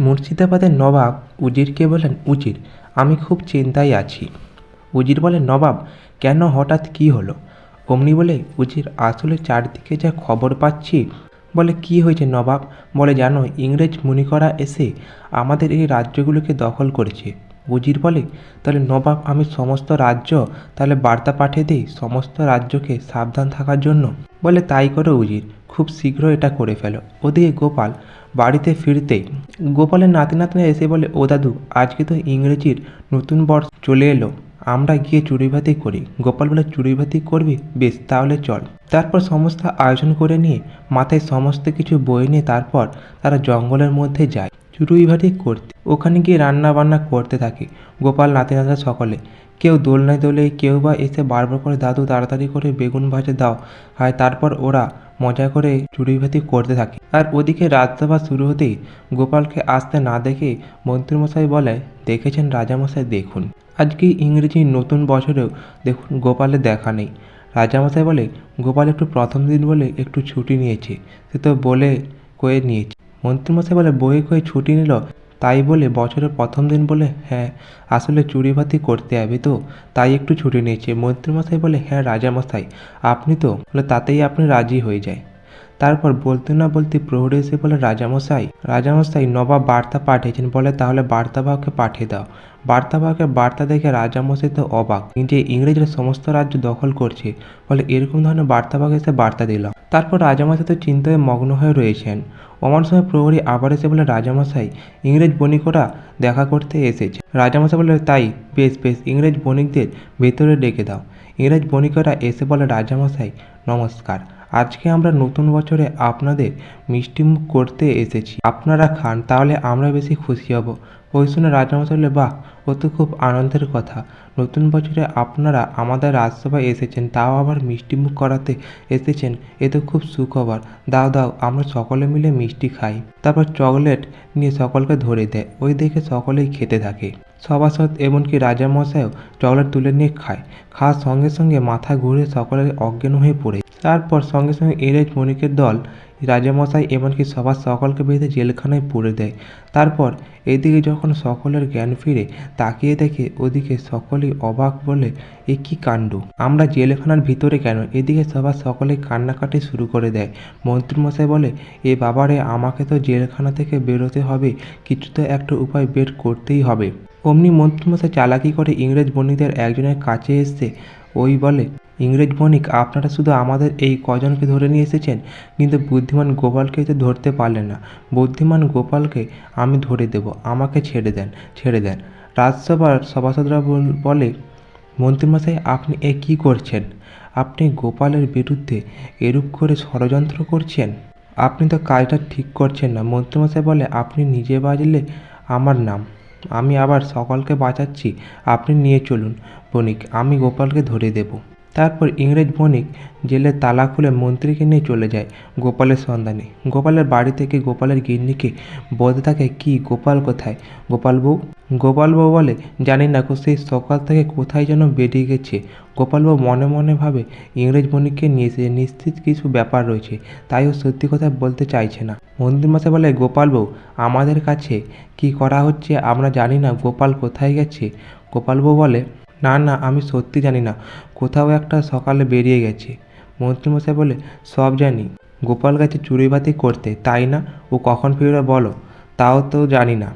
মুর্শিদাবাদের নবাব উজিরকে বলেন, উজির, আমি খুব চিন্তায় আছি। উজির বলে, নবাব, কেন হঠাৎ কী হলো? অমনি বলে, উজির, আসলে চারদিকে যা খবর পাচ্ছি। বলে, কি হয়েছে নবাব? বলে, জানো, ইংরেজ মুনিকরা এসে আমাদের এই রাজ্যগুলোকে দখল করেছে। উজির বলে, তাহলে নবাব, আমি সমস্ত রাজ্য তাহলে বার্তা পাঠিয়ে দিই সমস্ত রাজ্যকে সাবধান থাকার জন্য? বলে তাই করো উজির। খুব শীঘ্র এটা করে ফেলো। ওদিকে গোপাল বাড়িতে ফিরতেই গোপালের নাতি নাতনি এসে বলে, ও দাদু, আজকে তো ইংরেজির নতুন বর্ষ চলে এলো। আমরা গিয়ে চুরিভাতি করি। গোপাল বলে, চুরিভাতি করবি? বেশ, তাহলে চল। তারপর সমস্ত আয়োজন করে নিয়ে মাথায় সমস্ত কিছু বয়ে নিয়ে তারপর তারা জঙ্গলের মধ্যে যায়। চুরুইভাতি করতে। ওখানে গিয়ে রান্না বান্না করতে থাকে। গোপাল, নাতি নাতরা সকলে। কেউ দোলনায় দোলে, কেউ বা এসে বারবার করে, দাদু, তাড়াতাড়ি করে বেগুন ভাজা দাও। হয় তারপর ওরা মজা করে চুরিভাতি করতে থাকে। আর ওদিকে রাজসভা শুরু হতেই গোপালকে আসতে না দেখে মন্ত্রীমশাই বলে, দেখেছেন রাজামশাই, দেখুন। আজকে ইংরেজি নতুন বছরেও দেখুন গোপালের দেখা নেই। রাজামশাই বলে, গোপাল একটু প্রথম দিন বলে একটু ছুটি নিয়েছে। সে তো বলে কয়ে নিয়েছে। মন্ত্রীমশাই বলে, বই কয়ে ছুটি নিল? তাই বলে, বছরের প্রথম দিন বলে হ্যাঁ আসলে চুরিভাতি করতে হবে তো, তাই একটু ছুটি নিয়েছে। মন্ত্রীমশাই বলে হ্যাঁ রাজামশাই, আপনি তো বলে তাতেই আপনি রাজি হয়ে যায়। তারপর বলতে না বলতে প্রহরী এসে বলে, রাজামশাই রাজামশাই, নবাব বার্তা পাঠিয়েছেন বলে তাহলে বার্তাবাহকে পাঠিয়ে দাও। বার্তাবাহকে বার্তা দেখে রাজামশাই তো অবাক যে ইংরেজরা সমস্ত রাজ্য দখল করছে, বলে এরকম ধরনের বার্তাবাহক এসে বার্তা দিল। তারপর রাজামশাই তো চিন্তায় মগ্ন হয়ে রয়েছেন। অমন সময় প্রহরী আবার এসে বলে, রাজামশাই, ইংরেজ বণিকরা দেখা করতে এসেছে। রাজামশাই বলে, তাই, বেশ বেশ, ইংরেজ বণিকদের ভেতরে ডেকে দাও। ইংরেজ বণিকরা এসে বলে, রাজামশাই, নমস্কার। আজকে আমরা নতুন বছরে আপনাদের মিষ্টিমুখ করতে এসেছি। আপনারা খান, তাহলে আমরা বেশি খুশি হব। ওই শুনে রাজামশাই বলে বাহ, ও তো খুব আনন্দের কথা। নতুন বছরে আপনারা আমাদের রাজসভায় এসেছেন, তাও আবার মিষ্টিমুখ করাতে এসেছেন, এ তো খুব সুখবর। দাও দাও, আমরা সকলে মিলে মিষ্টি খাই। তারপর চকলেট নিয়ে সকলকে ধরে দেয়, ওই দেখে সকলেই খেতে থাকে। সভাসদ এমনকি রাজামশাইও চকলেট তুলে নিয়ে খায়। খাওয়ার সঙ্গে সঙ্গে মাথা ঘুরে সকলে অজ্ঞান হয়ে পড়ে। তারপর সঙ্গে সঙ্গে ইংরেজ বণিকের দল রাজামশাই এমনকি সবার সকলকে বেঁধে জেলখানায় পুরে দেয়। তারপর এদিকে যখন সকলের জ্ঞান ফিরে, তাকিয়ে দেখে ওদিকে সকলেই অবাক বলে, এ কি কাণ্ড? আমরা জেলখানার ভিতরে কেন? এদিকে সবার সকলেই কান্নাকাটি শুরু করে দেয়। মন্ত্রীমশাই বলে, এ বাবারে, আমাকে তো জেলখানা থেকে বেরোতে হবে। কিছু তো একটা উপায় বের করতেই হবে। অমনি মন্ত্রীমশাই চালাকি করে ইংরেজ বণিকদের একজনের কাছে এসে ওই বলে, ইংরেজ বণিক, আপনারা শুধু আমাদের এই কজনকে ধরে নিয়ে এসেছেন, কিন্তু বুদ্ধিমান গোপালকে তো ধরতে পারলেন না। বুদ্ধিমান গোপালকে আমি ধরে দেব, আমাকে ছেড়ে দেন ছেড়ে দেন। রাজসভার সভাসদরা বলে মন্ত্রীমশাই, আপনি এ কী করছেন? আপনি গোপালের বিরুদ্ধে এরূপ করে ষড়যন্ত্র করছেন? আপনি তো কাজটা ঠিক করছেন না। মন্ত্রীমশাই বলে, আপনি নিজে বাজলে আমার নাম। আমি আবার সকলকে বাঁচাচ্ছি। আপনি নিয়ে চলুন। বণিক আমি গোপালকে ধরে দেব। তারপর ইংরেজ বণিক জেলের তালা খুলে মন্ত্রীকে নিয়ে চলে যায় গোপালের সন্ধানে। গোপালের বাড়ি থেকে গোপালের গিন্নিকে বলতে থাকে, কি গোপাল কোথায়? গোপাল বউ? গোপাল বউ বলে, জানি না সেই সকাল থেকে কোথায় যেন বেরিয়ে গেছে। গোপাল বউ মনে মনে ভাবে, ইংরেজ বণিককে নিয়ে এসে নিশ্চিত কিছু ব্যাপার রয়েছে, তাই ও সত্যি কথা বলতে চাইছে না। মন্ত্রীমশাই বলে, গোপাল বউ, আমাদের কাছে কি করা হচ্ছে? আমরা জানি না গোপাল কোথায় গেছে। গোপাল বউ বলে না না, আমি সত্যি জানি না। কোথাও একটা সকালে বেরিয়ে গেছে। মন্ত্রীমশাই বলে, সব জানি। গোপাল গেছে চুরিবাতি করতে, তাই না? ও কখন ফিরবে বলো? তাও তো জানি না।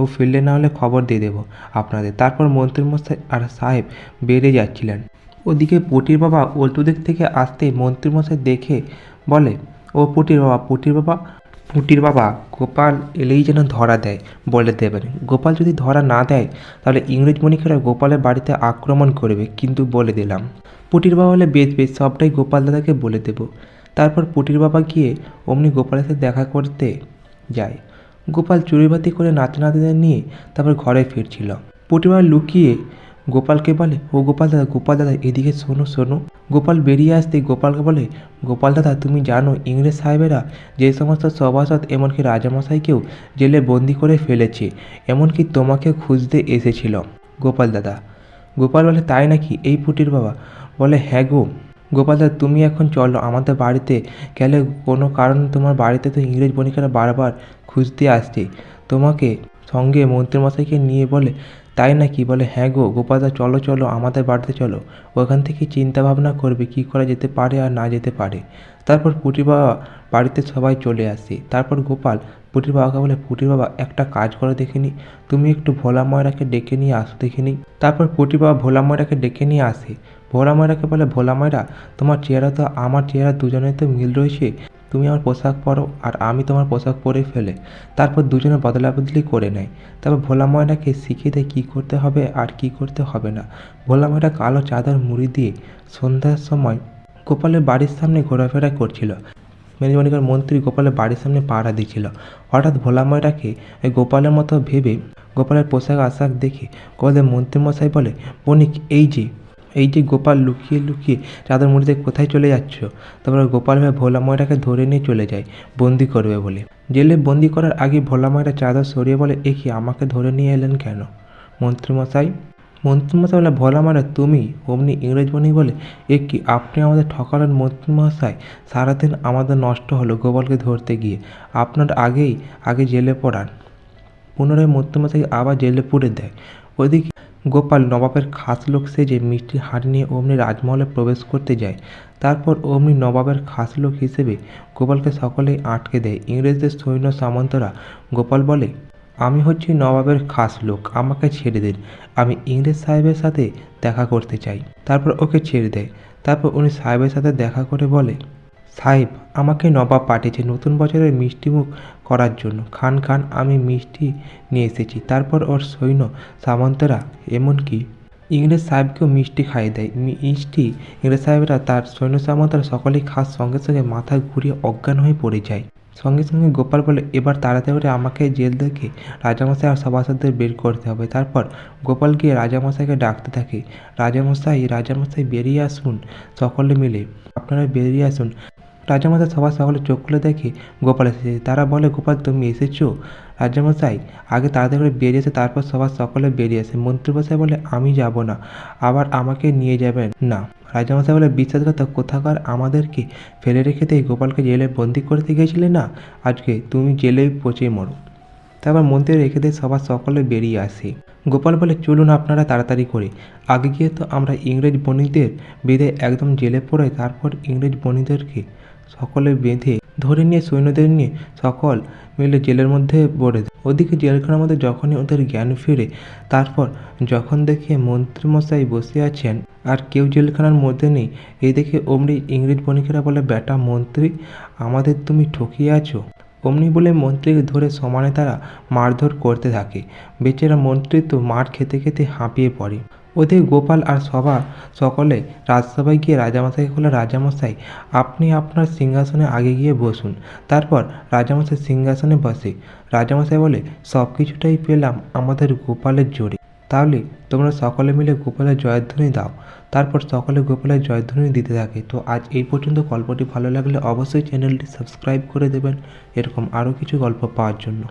ও ফিরলে না হলে খবর দিয়ে দেবো আপনাদের। তারপর মন্ত্রীমশাই আর সাহেব বেরিয়ে যাচ্ছিলেন। ওদিকে পুটির বাবা উল্টো দিক থেকে আসতে মন্ত্রীমশাই দেখে বলে, ও পুটির বাবা পুটির বাবা পুটির বাবা গোপাল এলেই যেন ধরা দেয়, বলে দেবেন। গোপাল যদি ধরা না দেয়, তাহলে ইংরেজ বণিকেরা গোপালের বাড়িতে আক্রমণ করবে, কিন্তু বলে দিলাম। পুটির বাবা হলে বেশ বেশ, সবটাই গোপাল দাদাকে বলে দেবো। তারপর পুটির বাবা গিয়ে অমনি গোপালের সাথে দেখা করতে যায়। গোপাল চুরিবাতি করে নাতি নাতিদের নিয়ে তারপর ঘরে ফিরছিল। পুটির বাবা লুকিয়ে গোপালকে বলে, ও গোপাল দাদা গোপাল দাদা, এদিকে শোনো শোনো। গোপাল বেরিয়ে আসতে গোপালকে বলে, গোপাল দাদা, তুমি জানো ইংরেজ সাহেবেরা যে সমস্ত সভাসদ, এমনকি রাজামশাইকেও জেলে বন্দি করে ফেলেছে, এমনকি তোমাকে খুঁজতে এসেছিল। গোপাল দাদা, গোপাল বলে, তাই নাকি? এই পুটির বাবা? বলে হ্যাঁ গো। গোপালদা তুমি এখন চলো, আমাদের বাড়িতে গেলে কোনো কারণ তোমার বাড়িতে তো ইংরেজ বণিকেরা বারবার খুঁজতে আসছে। তোমাকে সঙ্গে মন্ত্রীমশাইকে নিয়ে বলে তাই নাকি বলে হ্যাঁ গো, গোপালদা, চলো চলো, আমাদের বাড়িতে চলো। ওখান থেকে চিন্তা ভাবনা করবে কী করা যেতে পারে আর না যেতে পারে। তারপর পুটির বাবা বাড়িতে সবাই চলে আসে। তারপর গোপাল পুটির বাবাকে বলে পুটির বাবা, একটা কাজ করে দেখিনি তুমি একটু ভোলা ময়রাকে ডেকে নিয়ে আসো দেখিনি তারপর পুটির বাবা ভোলা ময়রাকে ডেকে নিয়ে আসে। ভোলা ময়রাকে বলে, ভোলা ময়রা, তোমার চেহারা তো, আমার চেহারা দুজনের তো মিল রয়েছে। তুমি আমার পোশাক পরো আর আমি তোমার পোশাক পরে ফেলে। তারপর দুজনে বদলা বদলি করে নেয়। তারপর ভোলা ময়রাকে শিখিয়ে দেয় কী করতে হবে আর কী করতে হবে না। ভোলা ময়রা কালো চাদর মুড়ি দিয়ে সন্ধ্যার সময় গোপালের বাড়ির সামনে ঘোরাফেরা করছিল। মেজবানিকার মন্ত্রী গোপালের বাড়ির সামনে পাহারা দিচ্ছিল। হঠাৎ ভোলা ময়রাকে গোপালের মতো ভেবে গোপালের পোশাক আশাক দেখে গোপালের মন্ত্রীমশাই বলে, বণিক, এই যে এই যে গোপাল লুকিয়ে লুকিয়ে চাদর মুড়িতে কোথায় চলে যাচ্ছ? তারপর গোপাল ভাই ভোলা ময়রাকে ধরে নিয়ে চলে যায়, বন্দি করবে বলে। জেলে বন্দি করার আগে ভোলা ময়রা চাদর সরিয়ে বলে, এ কি আমাকে ধরে নিয়ে এলেন কেন? মন্ত্রীমশাই মন্ত্রীমশাই বলে ভোলা মারা তুমি অমনি ইংরেজ বনি বলে, এ কি আপনি আমাদের ঠকালেন? মন্ত্রীমশাই, সারাদিন আমাদের নষ্ট হলো গোপালকে ধরতে গিয়ে, আপনার আগেই, আগে জেলে পড়ান। পুনরায় মন্ত্রীমশাই আবার জেলে পুড়ে দেয়। ওদিকে গোপাল নবাবের খাস লোক সেজে মিষ্টির হাঁড়ি নিয়ে অমনি রাজমহলে প্রবেশ করতে যায়। তারপর অমনি নবাবের খাস লোক হিসেবে গোপালকে সকলেই আটকে দেয়। ইংরেজদের সৈন্য সামন্তরা গোপাল বলে, আমি হচ্ছি নবাবের খাস লোক, আমাকে ছেড়ে দিন। আমি ইংরেজ সাহেবের সাথে দেখা করতে চাই। তারপর ওকে ছেড়ে দেয়। তারপর উনি সাহেবের সাথে দেখা করে বলে সাহেব, আমাকে নবাব পাঠিয়েছে নতুন বছরের মিষ্টিমুখ করার জন্য। খান খান, আমি মিষ্টি নিয়ে এসেছি। তারপর ওর সৈন্য সামন্তরা এমনকি ইংরেজ সাহেবকেও মিষ্টি খাইয়ে দেয়। মিষ্টি ইংরেজ সাহেবরা তার সৈন্য সামন্তরা সকলেই খাস সঙ্গে সঙ্গে মাথা ঘুরিয়ে অজ্ঞান হয়ে পড়ে যায়। সঙ্গে সঙ্গে গোপাল বলে, এবার তাড়াতাড়ি আমাকে জেল থেকে রাজামশাই আর সভাসদদের বের করতে হবে। তারপর গোপাল গিয়ে রাজামশাইকে ডাকতে থাকে। রাজামশাই রাজামশাই, বেরিয়ে আসুন সকলে মিলে। আপনারা বেরিয়ে আসুন। রাজামশাই সবার সকলে চোখ খুলে দেখে গোপাল এসেছে। তারা বলে, গোপাল, তুমি এসেছ? রাজামশাই আগে তাড়াতাড়ি করে বেরিয়ে এসে তারপর সবার সকলে বেরিয়ে আসে। মন্ত্রীমশাই বলে, আমি যাব না, আবার আমাকে নিয়ে যাবেন না। রাজামশাই বলে বিশ্বাসঘাত কোথাকার আমাদেরকে ফেলে রেখে দিয়ে গোপালকে জেলে বন্দি করতে গিয়েছিলে না? আজকে তুমি জেলে পচে মরো। তারপর মন্ত্রী রেখে দিয়ে সবার সকলে বেরিয়ে আসে। গোপাল বলে, চলুন আপনারা তাড়াতাড়ি করে। আগে গিয়ে তো আমরা ইংরেজ বণিকদের বেঁধে একদম জেলে পড়াই, তারপর ইংরেজ বণিকদেরকে সকলে বেঁধে ধরে নিয়ে সৈন্যদের নিয়ে সকল মিলে জেলের মধ্যে পড়ে। ওদিকে জেলখানার মধ্যে যখনই ওদের জ্ঞান ফিরে, তারপর যখন দেখে মন্ত্রীমশাই বসে আছেন, আর কেউ জেলখানার মধ্যে নেই, এই দেখে অমনি ইংরেজ বণিকেরা বলে, বেটা মন্ত্রী, আমাদের তুমি ঠকিয়ে আছো? অমনি বলে মন্ত্রীকে ধরে সমানে তারা মারধর করতে থাকে। বেচারা মন্ত্রী তো মার খেতে খেতে হাঁপিয়ে পড়ে। ওদের গোপাল আর সভা সকলে রাজসভায় গিয়ে রাজামশাইকে বলে রাজামশাই, আপনি আপনার সিংহাসনে আগে গিয়ে বসুন, তারপর রাজামশাই সিংহাসনে বসে। রাজামশাই বলে সব কিছুটাই পেলাম আমাদের গোপালের জোরে। তাহলে তোমরা সকলে মিলে গোপালের জয়ধ্বনি দাও। তারপর সকলে গোপালের জয়ধ্বনি দিতে থাকে। তো আজ এই পর্যন্ত। গল্পটি ভালো লাগলে অবশ্যই চ্যানেলটি সাবস্ক্রাইব করে দেবেন। এরকম আরও কিছু গল্প পাওয়ার জন্য।